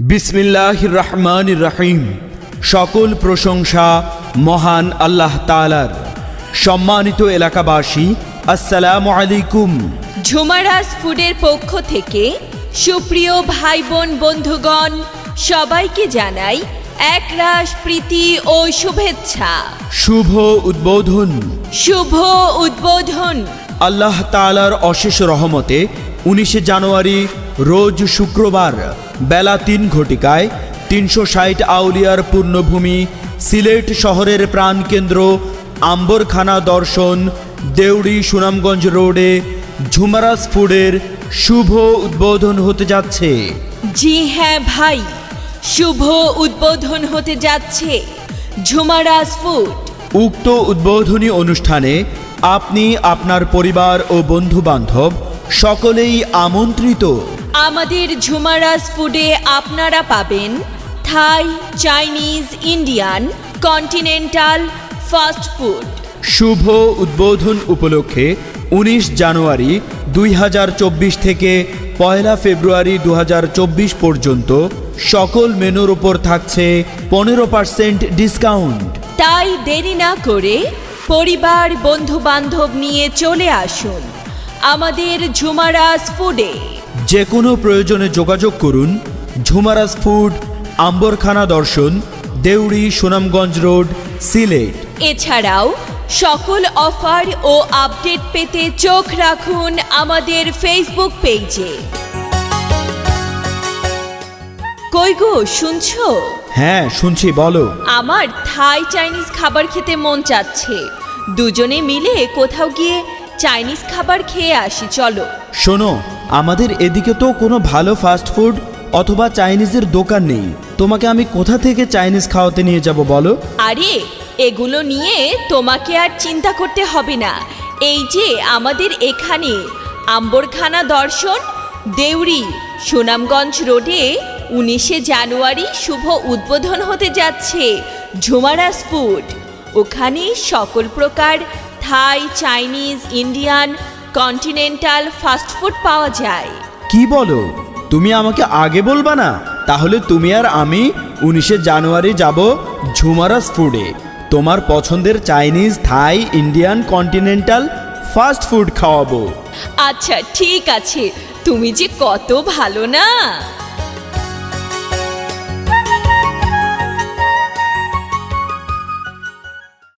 বিসমিল্লাহ রহমান রহিম। সকল প্রশংসা মহান আল্লাহ তালার সম্মানিত এলাকাবাসী আসসালামু আলাইকুম। ঝুমারাস ফুডের পক্ষ থেকে সুপ্রিয় ভাই বোন বন্ধুগণ সবাইকে জানাই এক একরাশ প্রীতি ও শুভেচ্ছা। শুভ উদ্বোধন। শুভ উদ্বোধন। আল্লাহ তালার অশেষ রহমতে উনিশে জানুয়ারি রোজ শুক্রবার বেলা তিন ঘটিকায় তিনশো ষাট আউলিয়ার পূর্ণভূমি সিলেট শহরের প্রাণকেন্দ্র আম্বরখানা দর্শন দেউড়ি সুনামগঞ্জ রোডে ঝুমারাস ফুডের শুভ উদ্বোধন হতে যাচ্ছে। জি হ্যাঁ ভাই শুভ উদ্বোধন হতে যাচ্ছে ঝুমারাস ফুড। উক্ত উদ্বোধনী অনুষ্ঠানে আপনি আপনার পরিবার ও বন্ধু বান্ধব সকলেই আমন্ত্রিত। আমাদের ঝুমারাস ফুডে আপনারা পাবেন Thai Chinese Indian continental fast food. শুভ উদ্বোধন উপলক্ষে উনিশ জানুয়ারি দুই হাজার চব্বিশ থেকে পয়লা ফেব্রুয়ারি দু হাজার চব্বিশ পর্যন্ত সকল মেনুর ওপর থাকছে পনেরো পার্সেন্ট ডিসকাউন্ট। তাই দেরি না করে পরিবার বন্ধু বান্ধব নিয়ে চলে আসুন। আমাদের ঝুমারাস ফুডে যে কোনো প্রয়োজনে যোগাযোগ করুন। ঝুমারাস ফুড আম্বরখানা দর্শন দেউড়ি সুনামগঞ্জ রোড সিলেট। এছাড়াও সকল অফার ও আপডেট পেতে চোখ রাখুন আমাদের ফেসবুক পেজে কই গো শুনছো? হ্যাঁ শুনছি বলো। আমার থাই চাইনিজ খাবার খেতে মন চাচ্ছে। দুজনে মিলে কোথাও গিয়ে চাইনিজ খাবার খেয়ে আসি চলো। শোনো আমাদের এদিকে তো কোনো ভালো ফাস্ট ফুড অথবা চাইনিজের দোকান নেই। তোমাকে আমি কোথা থেকে চাইনিজ খাওয়াতে নিয়ে যাব বলো? আরে এগুলো নিয়ে তোমাকে আর চিন্তা করতে হবে না। এই যে আমাদের এখানে আম্বরখানা দর্শন দেউরি সুনামগঞ্জ রোডে উনিশে জানুয়ারি শুভ উদ্বোধন হতে যাচ্ছে ঝুমারাস ফুড। ওখানে সকল প্রকার Thai Chinese Indian continental fast food পাওয়া যায়। কি বলো? তুমি আমাকে আগে বলবা না? তাহলে তুমি আর আমি উনিশে জানুয়ারি যাব ঝুমারাস ফুডে। তোমার পছন্দের Chinese Thai Indian continental fast food খাওয়াবো। আচ্ছা ঠিক আছে। তুমি যে কত ভালো না?